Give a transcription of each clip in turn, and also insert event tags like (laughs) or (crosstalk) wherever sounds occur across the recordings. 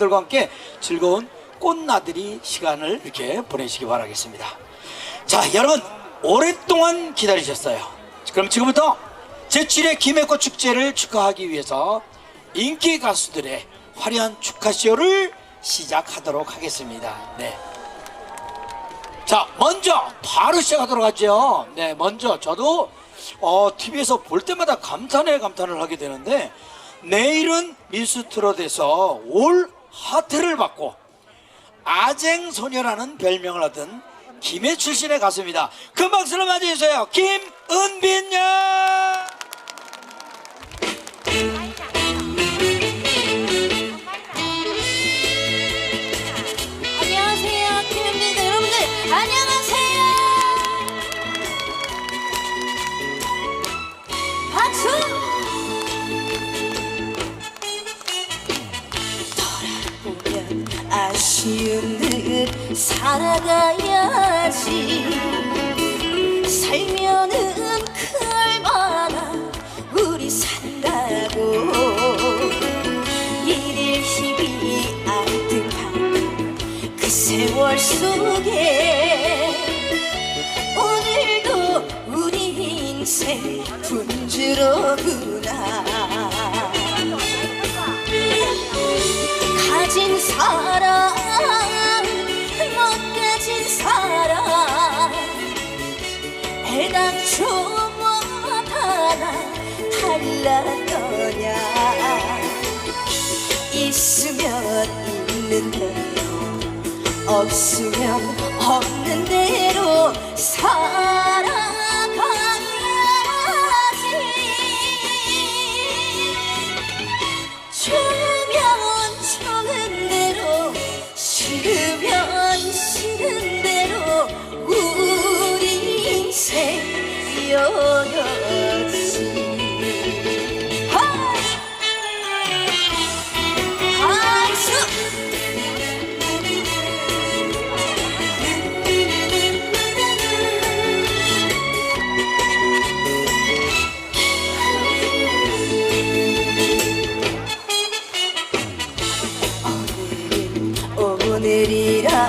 들과 함께 즐거운 꽃나들이 시간을 이렇게 보내시기 바라겠습니다. 자, 여러분 오랫동안 기다리셨어요. 그럼 지금부터 제7회 김해꽃 축제를 축하하기 위해서 인기 가수들의 화려한 축하 쇼를 시작하도록 하겠습니다. 네. 자, 먼저 바로 시작하도록 하죠. 네, 먼저 저도 어, TV에서 볼 때마다 감탄에 감탄을 하게 되는데 내일은 미스트롯에서 올 하트를 받고 아쟁 소녀라는 별명을 얻은 김해 출신의 가수입니다. 큰 박수로 맞이해주세요. 김은빈 양. 쉬운 듯 살아가야지. 살면은 그 얼마나 우리 산다고. 일일 힘이 알듯한 그 세월 속에 오늘도 우리 인생 분주로구나 가진 사람 달랐더냐? 있으면 있는 대로 없으면 없는 대로 살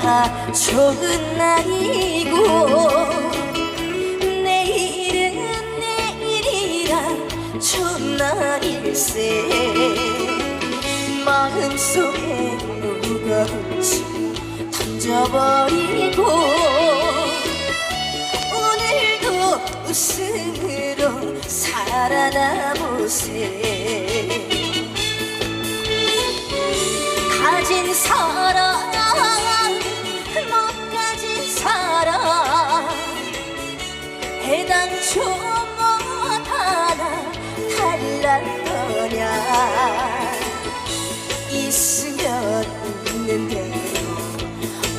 좋은 날이고 내일은 내일이라 좋은 날일세. 마음속에 무거운지 던져버리고 오늘도 웃음으로 살아남으세. 가진 사람 해당초 못하나 달랐더냐. 있으면 있는 대로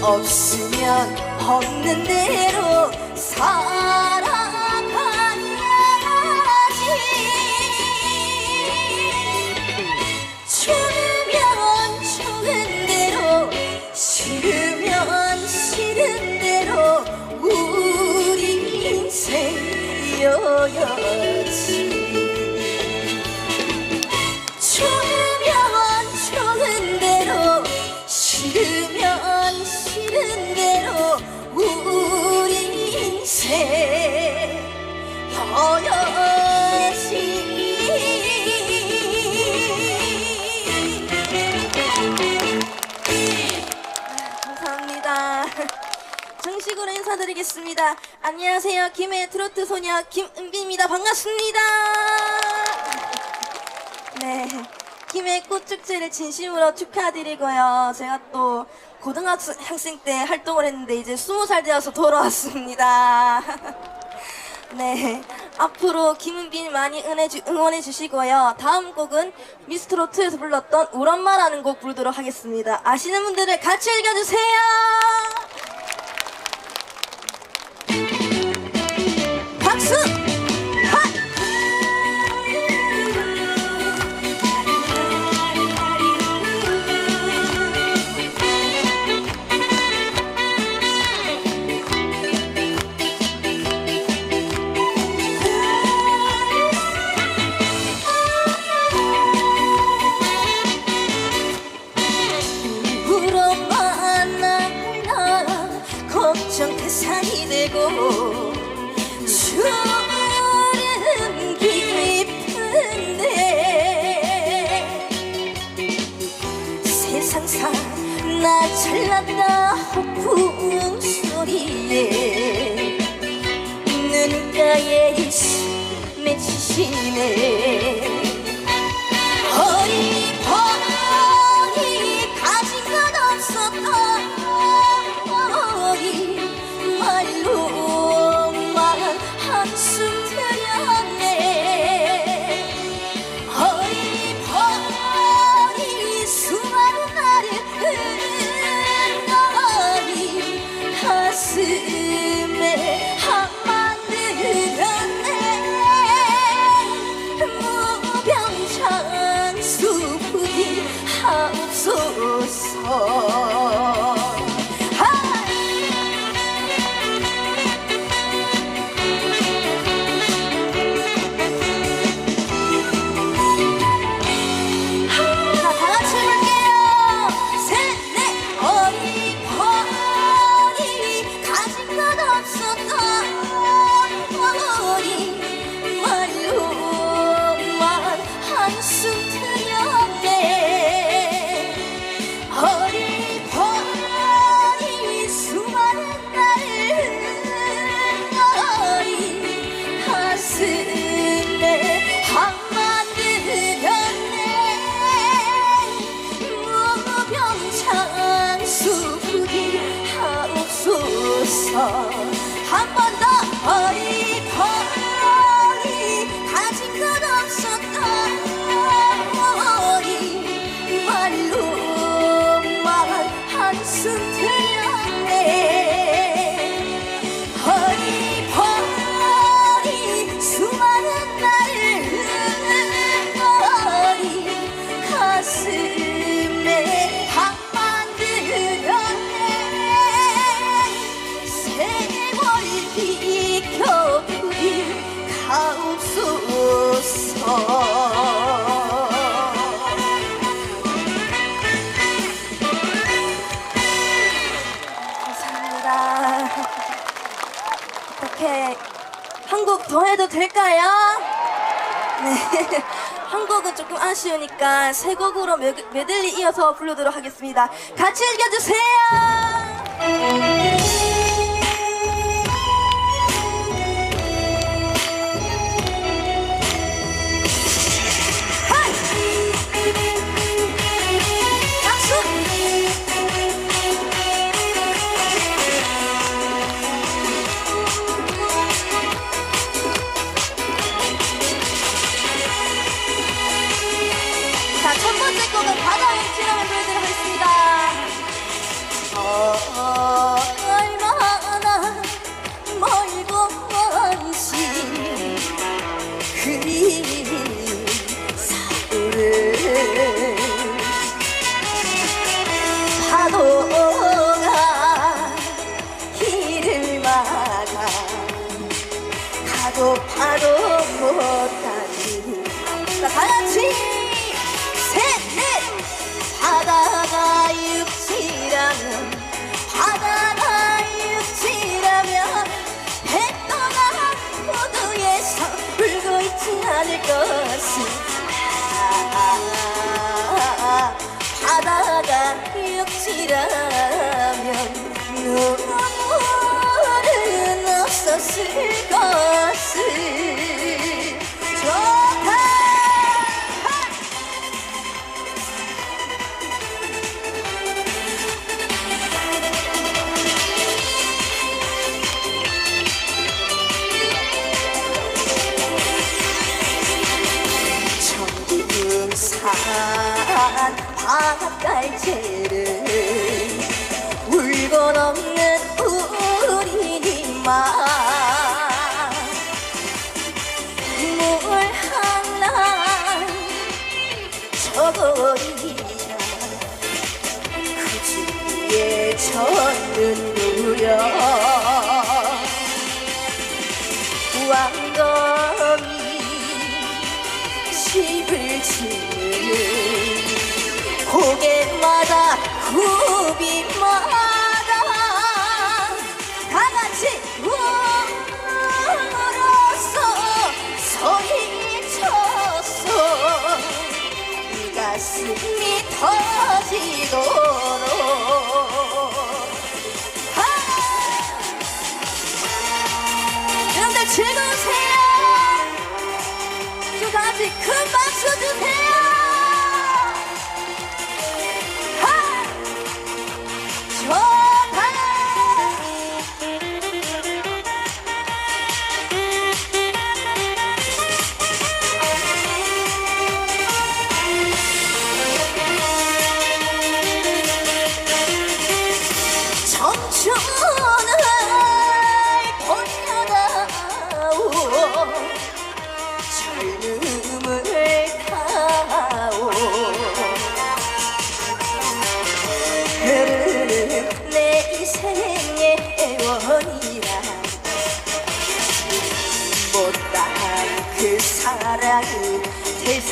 없으면 없는 대로 살 여였 인사드리겠습니다. 안녕하세요. 김해 트로트 소녀 김은비입니다. 반갑습니다. 네. 김해 꽃축제를 진심으로 축하드리고요. 제가 또 고등학생 때 활동을 했는데 이제 스무 살 되어서 돌아왔습니다. (laughs) 네. 앞으로 김은빈 많이 응원해 주시고요. 다음 곡은 미스트로트에서 불렀던 울 엄마라는 곡 부르도록 하겠습니다. 아시는 분들은 같이 읽어주세요. 해도 될까요? 네. (laughs) 한 곡은 조금 아쉬우니까 세 곡으로 메들리 이어서 불러도록 하겠습니다. 같이 즐겨주세요! ayıramıyorum 쳐버리라 그 주위에 젖는 누야 왕검이 집을 지는 고개마다 Look at!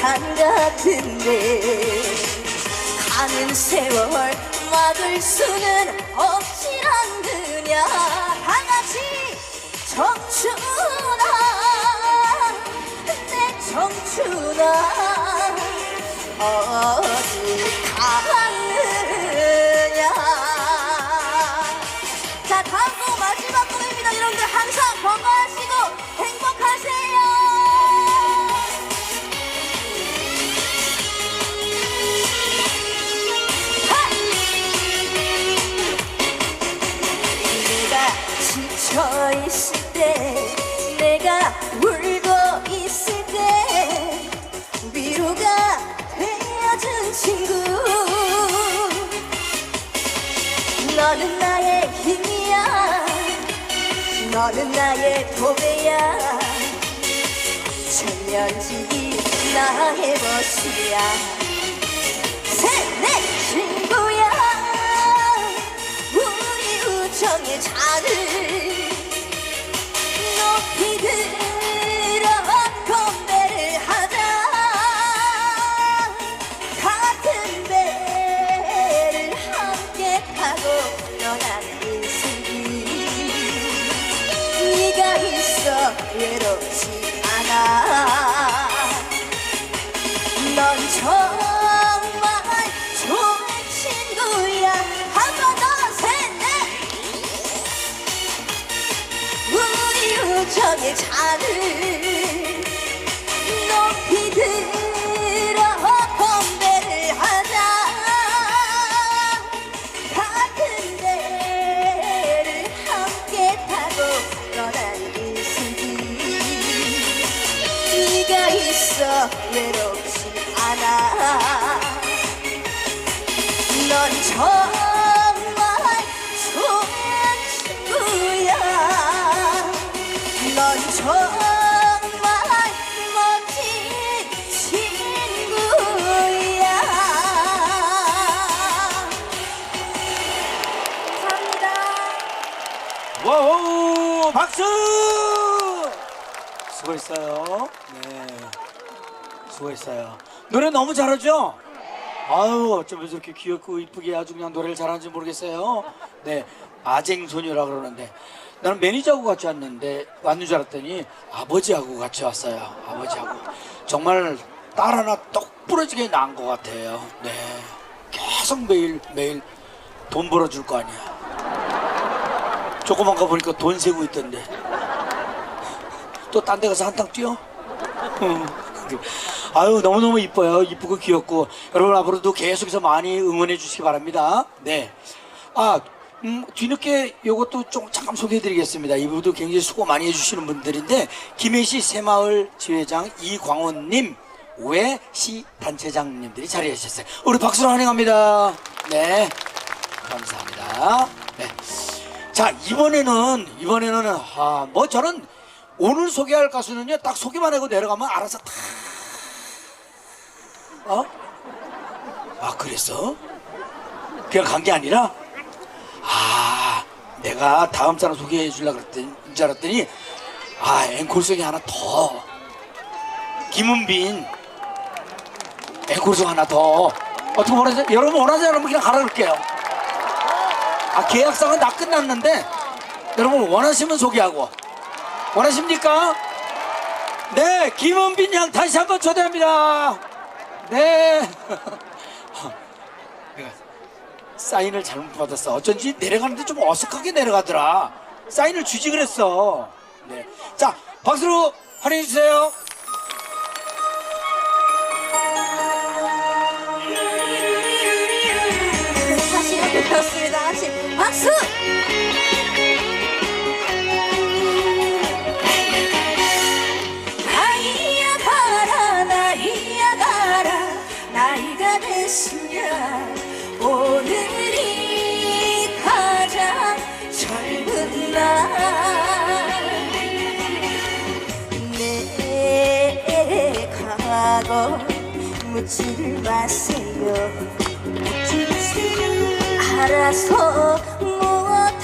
산 같은데 가는 세월 막을 수는 없지란 그냐. 다같이 청춘아 내 청춘아. 어디 너는 나의 도배야. 천년지기 나의 멋이야. 셋 넷 친구야. 우리 우정의 잔을 우정의 잔을 박수! 수고했어요. 네. 수고했어요. 노래 너무 잘하죠? 아유 어쩌면 저렇게 귀엽고 이쁘게 아주 그냥 노래를 잘하는지 모르겠어요. 네. 아쟁 소녀라 그러는데. 나는 매니저하고 같이 왔는데 왔는 줄 알았더니 아버지하고 같이 왔어요. 아버지하고. 정말 딸 하나 똑 부러지게 낳은 것 같아요. 네. 계속 매일 매일 돈 벌어줄 거 아니야 조그만 거 보니까 돈 세고 있던데. 또 딴 데 가서 한탕 뛰어? 응. 아유 너무너무 이뻐요. 이쁘고 귀엽고. 여러분 앞으로도 계속해서 많이 응원해 주시기 바랍니다. 네아 음, 뒤늦게 요것도 좀 잠깐 소개해 드리겠습니다. 이분도 굉장히 수고 많이 해주시는 분들인데 김해시 새마을 지회장 이광원님 외시 단체장님들이 자리해 주셨어요? 우리 박수로 환영합니다. 네. 감사합니다. 네. 자 이번에는 이번에는 아, 뭐 저는 오늘 소개할 가수는요 딱 소개만 하고 내려가면 알아서 다 어? 아 그랬어? 그냥 간 게 아니라? 아 내가 다음 사람 소개해 주려고 그랬더니 줄 알았더니 아 앵콜송이 하나 더. 김은빈. 앵콜송 하나 더. 어떻게 원하세요? 여러분 원하지 않으면 그냥 가라 그럴게요 아 계약상은 다 끝났는데 여러분 원하시면 소개하고. 원하십니까? 네 김은빈 양 다시 한번 초대합니다. 네. (laughs) 사인을 잘못 받았어. 어쩐지 내려가는데 좀 어색하게 내려가더라. 사인을 주지 그랬어. 네. 자 박수로 환영해 주세요 마고 묻지를 마세요. 알아서 못하나요?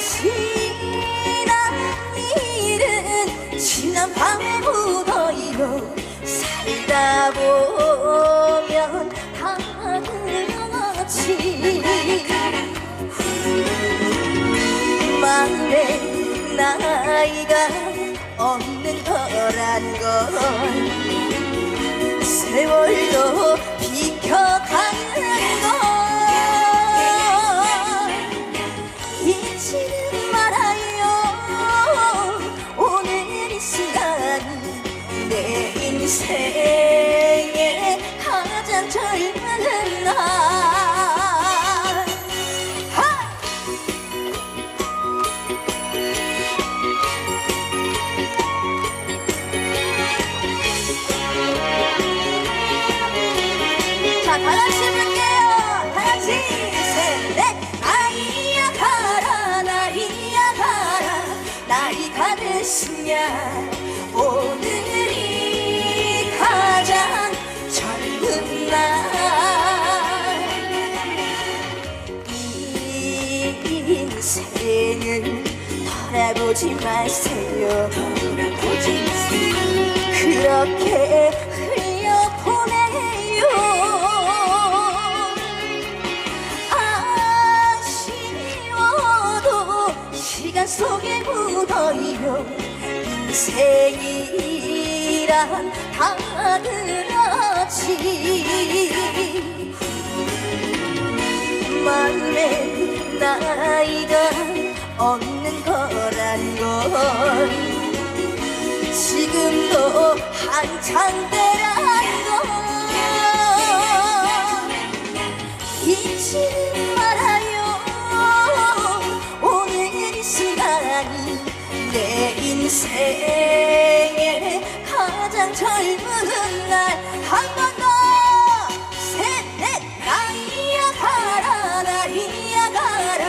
지난 일은 지난 밤에 묻어요 살다 보면 다 그렇지 말에 나이가 없는 거란 걸 세월도 비켜가는 걸 잊지는 말아요. 오늘 이 시간이 내 인생의 가장 젊은 날 자, 다 같이 볼게요. 다 같이 셋, 넷. 나이야 가라, 나이야 가라, 나이가 됐으면 오늘이 가장 젊은 날. 이 인생을 돌아보지 마세요. 돌아보지 마세요. 그렇게 묻어요. 인생이란 다 그렇지. 마음에 나이가 없는 거란 걸 지금도 한창 때란 걸 잊지 인생의 가장 젊은 날. 한 번 더. 셋넷. 나이야 가라 나이야 가라.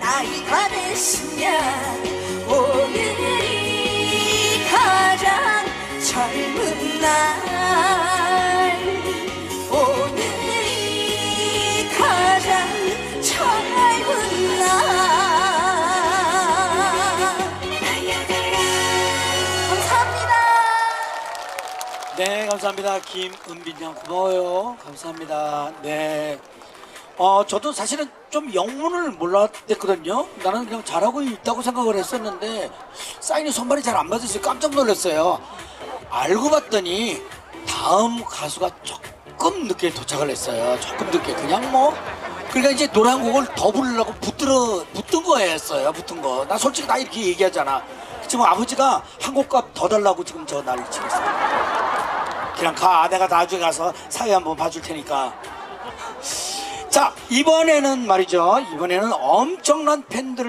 나이가 됐으면 감사합니다. 김은빈 양 고마워요. 감사합니다. 네. 어, 저도 사실은 좀 영문을 몰랐거든요. 나는 그냥 잘하고 있다고 생각을 했었는데 사인이 손발이 잘 안 맞아서 깜짝 놀랐어요. 알고 봤더니 다음 가수가 조금 늦게 도착을 했어요. 조금 늦게 그냥 뭐 그러니까 이제 노래 한 곡을 더 부르려고 붙들어 붙은 거였어요. 붙은 거. 나 솔직히 나 이렇게 얘기하잖아. 지금 아버지가 한 곡값 더 달라고 지금 저 난리 치겠어요. 그냥 가. 내가 나중에 가서 사회 한번 봐줄 테니까. 자 이번에는 말이죠. 이번에는 엄청난 팬들을